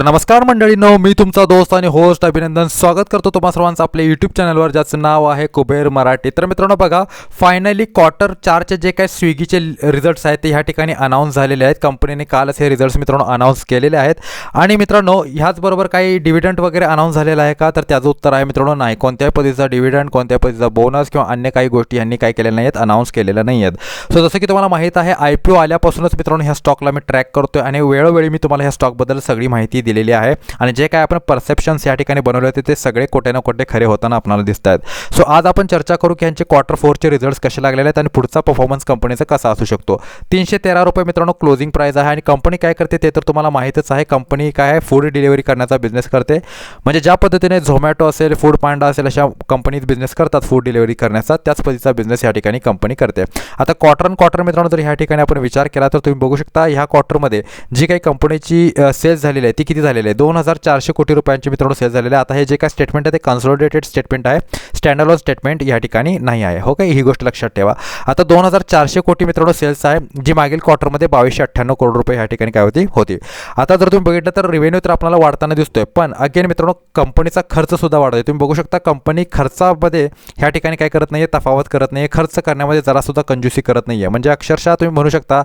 तर नमस्कार मंडळींनो मी तुमचा दोस्त आणि होस्ट अभिनंदन. स्वागत करतो तुम्हा सर्वांचं आपल्या यूट्यूब चॅनलवर ज्याचं नाव आहे कुबेर मराठी. तर मित्रांनो बघा फायनली क्वार्टर चारचे जे काही स्विगीचे रिझल्ट्स आहेत ते ह्या ठिकाणी अनाऊन्स झालेले आहेत. कंपनीने कालच हे रिझल्ट्स मित्रांनो अनाऊन्स केलेले आहेत. आणि मित्रांनो ह्याचबरोबर काही डिव्हिडंट वगैरे अनाऊन्स झालेला आहे का? तर त्याचं उत्तर आहे मित्रांनो नाही. कोणत्याही पद्धतीचा डिव्हिडंट कोणत्याही पद्धतीचा बोनस किंवा अन्य काही गोष्टी यांनी काय केलेल्या नाही आहेत अनाऊन्स केलेल्या नाही आहेत सो जसं की तुम्हाला माहीत आहे आय पी ओ आल्यापासूनच मित्रांनो ह्या स्टॉकला मी ट्रॅक करतो आणि वेळोवेळी मी तुम्हाला ह्या स्टॉकबद्दल सगळी माहिती दिलेली आहे. आणि जे काय आपण परसेप्शन्स या ठिकाणी बनवले होते ते सगळे कुठे ना कुठे खरे होताना आपल्याला दिसत आहेत सो आज आपण चर्चा करू की यांचे क्वार्टर फोरचे रिझल्ट्स कसे लागलेले आहेत आणि पुढचा परफॉर्मन्स कंपनीचा कसा असू शकतो. तीनशे तेरा रुपये मित्रांनो क्लोजिंग प्राईस आहे आणि कंपनी काय करते ते तर तुम्हाला माहीतच आहे. कंपनी काय आहे? फूड डिलिव्हरी करण्याचा बिझनेस करते. म्हणजे ज्या पद्धतीने झोमॅटो असेल फूड पांडा असेल अशा कंपनीज बिझनेस करतात फूड डिलिव्हरी करण्याचा त्याच पद्धतीचा बिझनेस या ठिकाणी कंपनी करते. आता क्वार्टर अँड क्वार्टर मित्रांनो जर ह्या ठिकाणी आपण विचार केला तर तुम्ही बघू शकता ह्या क्वार्टरमध्ये जी काही कंपनीची सेल्स झालेली आहे ती किती झालेले आहे. दोन हजार चारशे कोटी रुपयांचे मित्रांनो सेल्स झालेले आता हे जे काय स्टेटमेंट आहे ते कन्सॉलिडेटेड स्टेटमेंट आहे. स्टँडर्ड स्टेटमेंट या ठिकाणी नाही आहे. हो काय ही गोष्ट लक्षात ठेवा. आता दोन हजार चारशे कोटी मित्रांनो सेल्स आहे जी मागील क्वार्टरमध्ये बावीसशे अठ्ठ्याण्णव करोड रुपये या ठिकाणी काय होती? होती. आता जर तुम्ही बघितलं तर रेव्हेन्यू तर आपल्याला वाढताना दिसतोय पण अगेन मित्रांनो कंपनीचा खर्च सुद्धा वाढतोय. तुम्ही बघू शकता कंपनी खर्चामध्ये ह्या ठिकाणी काय करत नाही तफावत करत नाही आहे खर्च करण्यामध्ये जरासुद्धा कंजूसी करत नाही आहे म्हणजे अक्षरशः तुम्ही म्हणू शकता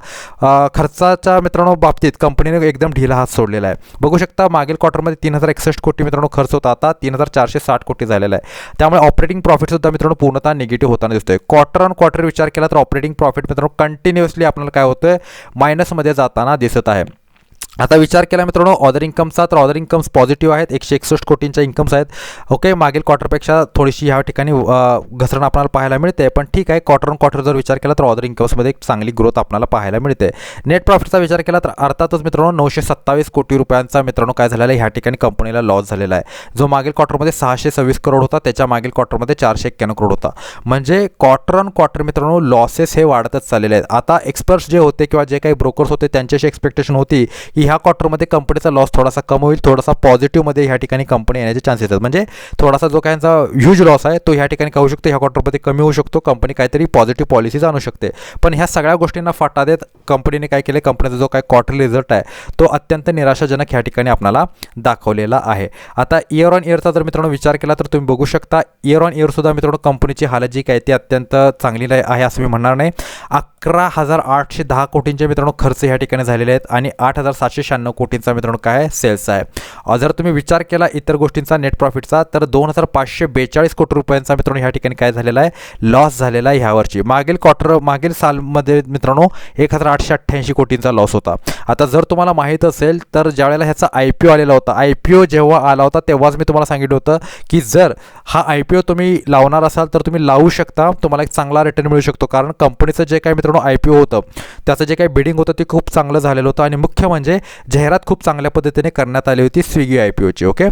खर्चाच्या मित्रांनो बाबतीत कंपनीने एकदम ढिला हात सोडलेला आहे. बघू बघू शकता मागील क्वार्टरमध्ये तीन हजार एकसष्ट कोटी मित्रांनो खर्च होता. आता तीन हजार चारशे साठ कोटी झालेला आहे. त्यामुळे ऑपरेटिंग प्रॉफिटसुद्धा मित्रांनो पूर्णतः निगेटिव्ह होताना दिसतोय. क्वार्टर ऑन क्वार्टर विचार केला तर ऑपरेटिंग प्रॉफिट मित्रांनो कंटिन्युअसली आपल्याला काय होतंय? मायनसमध्ये जाताना दिसत आहे. आता विचार केला मित्रांनो ऑदर इन्कमचा तर ऑदर इन्कम्स पॉझिटिव्ह आहेत. एकशे एकसष्ट कोटींच्या इन्कम्स आहेत. ओके मागील क्वार्टरपेक्षा थोडीशी ह्या ठिकाणी घसरण आपल्याला पाहायला मिळते. पण ठीक आहे क्वार्टर ऑन क्वार्टर जर विचार केला तर ऑदर इन्कम्समध्ये एक चांगली ग्रोथ आपल्याला पाहायला मिळते. नेट प्रॉफिटचा विचार केला तर अर्थातच मित्रांनो नऊशे सत्तावीस कोटी रुपयांचा मित्रांनो काय झालेला आहे? ह्या ठिकाणी कंपनीला लॉस झालेला आहे. जो मागील क्वार्टरमध्ये सहाशे सव्वीस करोड होता त्याच्या मागील क्वार्टरमध्ये चारशे एक्क्याण्णव करोड होता. म्हणजे क्वार्टर ऑन क्वार्टर मित्रांनो लॉसेस हे वाढतच चाललेले आहेत. आता एक्सपर्ट्स जे होते किंवा जे काही ब्रोकर्स होते त्यांच्याशी एक्सपेक्टेशन होती की ह्या क्वार्टरमध्ये कंपनीचा लॉस थोडासा कमी होईल थोडासा पॉझिटिव्हमध्ये ह्या ठिकाणी कंपनी येण्याचे चान्सेस आहेत म्हणजे थोडासा जो काही ह्यूज लॉस आहे तो ह्या ठिकाणी काय होऊ शकतो ह्या क्वार्टरमध्ये कमी होऊ शकतो कंपनी काहीतरी पॉझिटिव्ह पॉलिसीज आणू शकते. पण ह्या सगळ्या गोष्टींना फाटा देत कंपनीने काय केले कंपनीचा जो काय क्वार्टर रिझल्ट आहे तो अत्यंत निराशाजनक ह्या ठिकाणी आपल्याला दाखवलेला आहे. आता इयर ऑन इयरचा जर मित्रांनो विचार केला तर तुम्ही बघू शकता इयर ऑन इयरसुद्धा मित्रांनो कंपनीची हालत जी काय ती अत्यंत चांगली नाही आहे असं मी म्हणणार नाही. अकरा हजार आठशे दहा कोटींचे मित्रांनो खर्च ह्या ठिकाणी झालेले आहेत आणि आठ हजार सातशे शहाण्णव कोटींचा मित्रांनो काय सेल्स आहे. जर तुम्ही विचार केला इतर गोष्टींचा नेट प्रॉफिटचा तर दोन हजार पाचशे बेचाळीस कोटी रुपयांचा मित्रांनो ह्या ठिकाणी काय झालेला आहे? लॉस झालेला आहे ह्यावरची. मागील क्वार्टर मागील सालमध्ये मित्रांनो एक हजार आठशे अठ्ठ्याऐंशी कोटींचा लॉस होता. आता जर तुम्हाला माहीत असेल तर ज्यावेळेला ह्याचा आय पी ओ आलेला होता आय पी ओ जेव्हा आला होता तेव्हाच मी तुम्हाला सांगितलं होतं की जर हा आय पी ओ तुम्ही लावणार असाल तर तुम्ही लावू शकता. तुम्हाला एक चांगला रिटर्न मिळू शकतो कारण कंपनीचं जे काही मित्रांनो आय पी ओ होतं त्याचं जे काही बिडिंग होतं ते खूप चांगलं झालेलं होतं. आणि मुख्य म्हणजे जाहिरात खूप चांगल्या पद्धतीने करण्यात आली होती स्विगी आय पी ओची ओके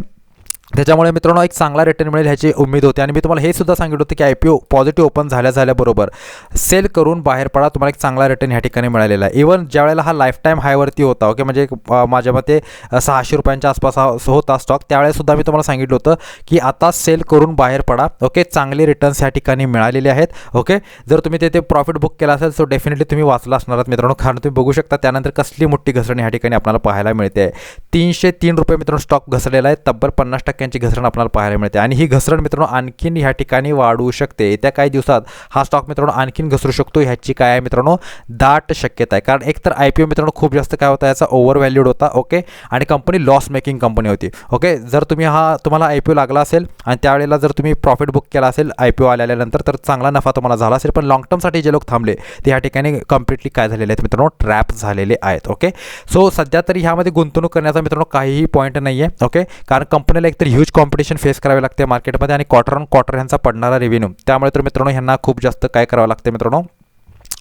त्याच्यामुळे मित्रांनो एक चांगला रिटर्न मिळेल ह्याची उमेद होती. आणि मी तुम्हाला हे सुद्धा सांगितलं होतं की I P O positive open झाल्या झाल्याबरोबर सेल करून बाहेर पडा तुम्हाला एक चांगला रिटर्न ह्या ठिकाणी मिळालेला आहे. इवन ज्या वेळेला हा लाईफ टाईम हायवरती होता ओके म्हणजे माझ्या मते सहाशे रुपयांच्या आसपास हा होता स्टॉक त्यावेळेसुद्धा मी तुम्हाला सांगितलं होतं की आता सेल करून बाहेर पडा ओके चांगले रिटर्न्स ह्या ठिकाणी मिळालेले आहेत ओके जर तुम्ही ते प्रॉफिट बुक केला असेल सो डेफिनेटली तुम्ही वाचला असणार आहात मित्रांनो. कारण तुम्ही बघू शकता त्यानंतर कसली मोठी घसरण ह्या ठिकाणी आपल्याला पाहायला मिळते. आहे तीनशे तीन रुपये मित्रांनो स्टॉक घसरलेला आहे. तब्बल पन्नास टक्क्यांची घसरण आपल्याला पाहायला मिळते. आणि ही घसरण मित्रांनो आणखीन ह्या ठिकाणी वाढू शकते. येत्या काही दिवसात हा स्टॉक मित्रांनो आणखीन घसरू शकतो. ह्याची काय आहे मित्रांनो? दाट शक्यता आहे. कारण एक तर आय पी ओ मित्रांनो खूप जास्त काय होता याचा ओव्हर व्हॅल्यूड होता ओके आणि कंपनी लॉस मेकिंग कंपनी होती ओके जर तुम्ही हा तुम्हाला आय पी ओ लागला असेल आणि त्यावेळेला जर तुम्ही प्रॉफिट बुक केला असेल आय पी ओ आल्यानंतर तर चांगला नफा तुम्हाला झाला असेल. पण लॉंग टर्मसाठी जे लोक थांबले ते ह्या ठिकाणी कम्प्लिटली काय झालेले आहेत मित्रांनो? ट्रॅप झालेले आहेत ओके सो सध्या तरी ह्यामध्ये गुंतवणूक करण्याचा मित्रांनो काहीही पॉईंट नाही आहे ओके कारण कंपनीला एकतर ह्यूज कॉम्पिटिशन फेस करावे लागते मार्केटमध्ये आणि क्वार्टर ऑन क्वार्टर ह्यांचा पडणारा रेव्हेन्यू त्यामुळे तर मित्रांनो ह्यांना खूप जास्त काय करावं लागते मित्रांनो?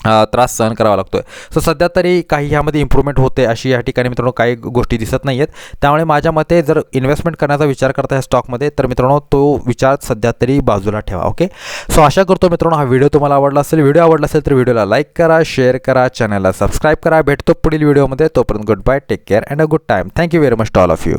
त्रास सहन करावा लागतो आहे सो सध्या तरी काही ह्यामध्ये इम्प्रूव्हमेंट होते अशी या ठिकाणी मित्रांनो काही गोष्टी दिसत नाही आहेत त्यामुळे माझ्या मते जर इन्व्हेस्टमेंट करण्याचा विचार करता ह्या स्टॉकमध्ये तर मित्रांनो तो विचार सध्या तरी बाजूला ठेवा ओके सो आशा करतो मित्रांनो हा व्हिडिओ तुम्हाला आवडला असेल. व्हिडिओ आवडला असेल तर व्हिडिओला लाईक करा शेअर करा चॅनलला सबस्क्राईब करा. भेटतो पुढील व्हिडिओमध्ये. तोपर्यंत good bye take care and a good time thank you very much to all of you